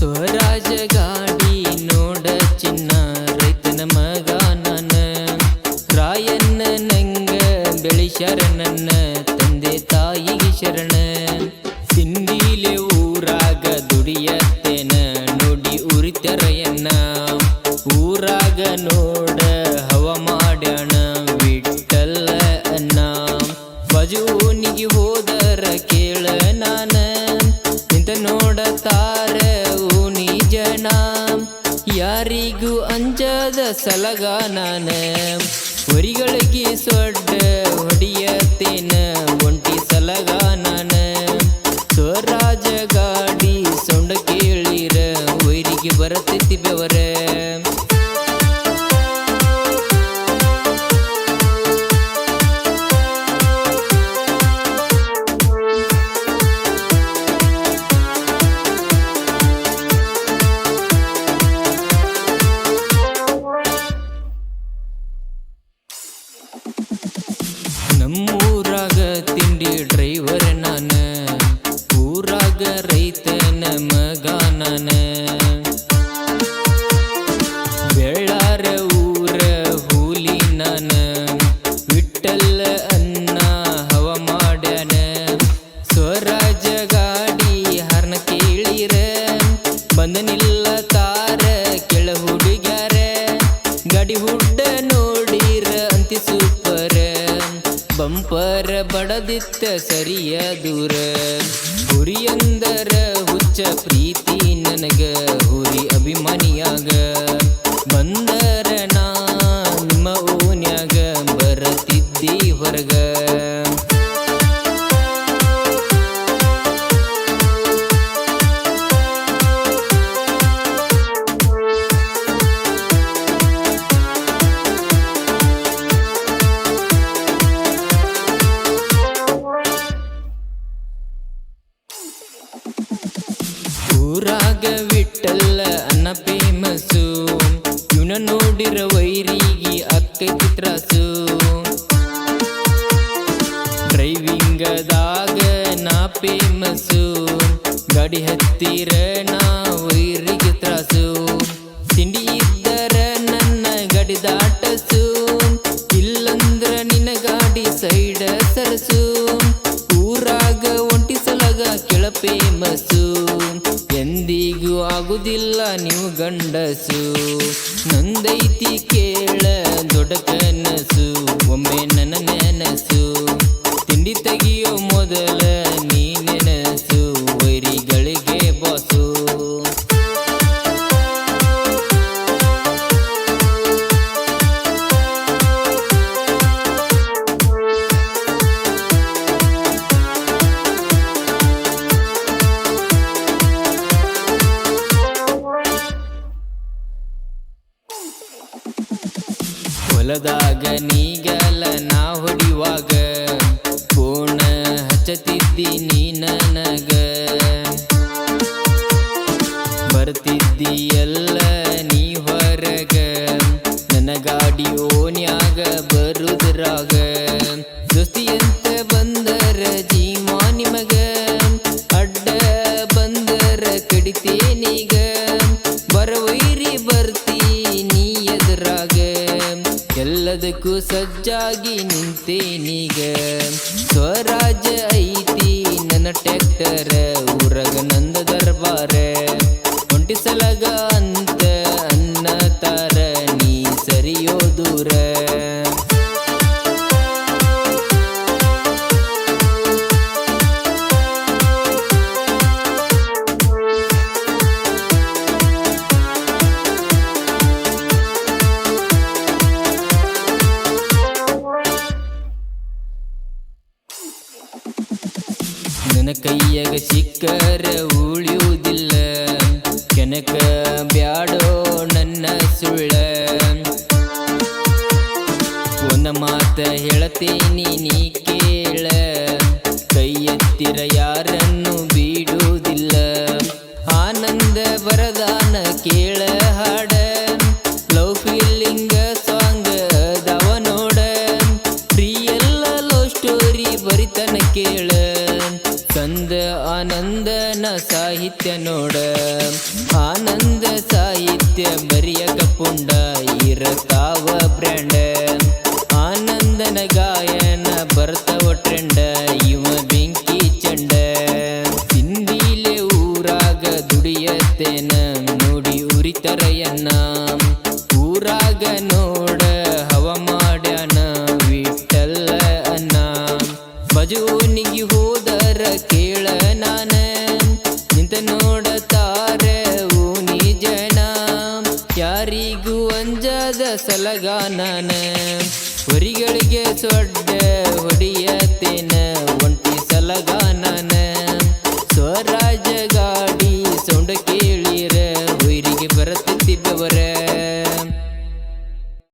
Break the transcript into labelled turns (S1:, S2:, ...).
S1: ಸ್ವರಾಜ ಗಾಡಿ ನೋಡ ಚಿನ್ನ ರೈತನ ಮಗ ನನ್ನ ರಾಯಣ್ಣ ನಂಗ ಬೆಳಿ ಶರಣನ್ನ ತಂದೆ ತಾಯಿಗೆ ಶರಣ ಸಿಂಧಿಲೆ ಊರಾಗ ದುಡಿಯ ಯಾರಿಗೂ ಅಂಜದ ಸಲಗ ನಾನ. ಹೊರಿಗಳಿಗೆ ಸೊಡ್ಡ ಹೊಡಿಯತ್ತೇನ ಒಂಟಿ ಸಲಗ ನಾನ. ಸ್ವರಾಜ ಗಾಡಿ ಸೊಂಡ ಕೇಳಿರ ವೈರಿಗೆ ಬರತೈತಿ ಬೆವರ. ನಮ್ಮೂರಾಗ ತಿಂಡಿ ಡ್ರೈವರ್ ನಾನ ಊರಾಗ ರೈತನ ಮಗ ನಾನ ಬಡದಿತ್ತ ಸರಿಯ ದೂರ ಹುರಿಯಂದರ ಹುಚ್ಚ ಪ್ರೀತಿ ನನಗ ಹುರಿ ಅಭಿಮಾನಿಯಾಗ ಬಂದರ ಊರಾಗ ವಿಠಲ್ಲ ಅನ್ನ ಫೇಮಸ್ಸು ಇವನ ನೋಡಿರ ವೈರಿಗೆ ಅಕ್ಕೈತಿ ತ್ರಾಸು ಡ್ರೈವಿಂಗದಾಗ ನಾ ಫೇಮಸ್ಸು ಗಾಡಿ ಹತ್ತಿರ ನಾ ವೈರಿಗೆ ತ್ರಾಸು. ತಿಂಡಿ ಇದ್ದರ ನನ್ನ ಗಾಡಿ ದಾಟಸು. ಇಲ್ಲಂದ್ರ ನಿನ್ನ ಗಾಡಿ ಸೈಡ ಸರಸು. ಊರಾಗ ಒಂಟಿಸಲಾಗ ಕೆಳ ಫೇಮಸ್ಸು ಆಗುದಿಲ್ಲ ನೀವು ಗಂಡಸು. ನಂದೈತಿ ಕೇಳ ದೊಡ್ಡ ಕನಸು ಒಮ್ಮೆ ನನ್ನ ನೆನಸು. ತಿಂಡಿ ತೆಗಿಯೋ ಮೊದಲ ಹೊಲದಾಗ ನೀಗಲ ನಾ ಹೊಡಿವಾಗ ಪೂರ್ಣ ಹಚ್ಚತಿದ್ದಿ ನೀ ನನಗ. ಬರ್ತಿದ್ದಿ ಎಲ್ಲ ನೀ ಹೊರಗ. ನನ್ನ ಗಾಡಿ ಓನ್ಯಾಗ ಬರುದ್ರಾಗ. ದೋಸ್ತಿಯಂತ ಬಂದರ ಜೀವ ನಿಮಗ. ಅಡ್ಡ ಬಂದರ ಕಡಿತೇನೀಗ. ಎಲ್ಲದಕ್ಕೂ ಸಜ್ಜಾಗಿ ನಿಂತೇನೀಗ ಸ್ವರಾಜ ಐತಿ ನನ್ನ ಟ್ಯಾಕ್ಟರ್ ಊರಗ ನಂದ ದರ್ಬಾರ. ಒಂಟಿ ಕೈಯಾಗ ಸಿಕ್ಕರ ಉಳಿಯುವುದಿಲ್ಲ. ಕೆನಕ ಬ್ಯಾಡೋ ನನ್ನ ಸುಳ್ಳ. ಒಂದ ಮಾತ ಹೇಳತೇನಿ ನೀ ಸಾಹಿತ್ಯ ನೋಡ. ಆನಂದ ಸಾಹಿತ್ಯ ಬರಿಯಕ ಪುಂಡ. ಇರತಾವ ಬ್ರ್ಯಾಂಡ. ಆನಂದನ ಗಾಯನ ಬರ್ತವ ಟ್ರೆಂಡ. ಇವ ಬೆಂಕಿ ಚಂಡ. ಹಿಂದಿಲೆ ಊರಾಗ ದುಡಿಯತ್ತೇನ. ನೋಡಿ ಉರಿತರಯನ್ನ. ಊರಾಗ ನೋಡ ಹವ ಮಾಡ್ಯಾನ. ವಿಠಲ್ಲ ಅನ್ನ. ಬಜೂನಿಗೆ ಹೋದರ ಕೇಳ ನಾನ. ಸಲಗ ನಾನ. ಹೊರಿಗಳಿಗೆ ಸೊಡ್ಡ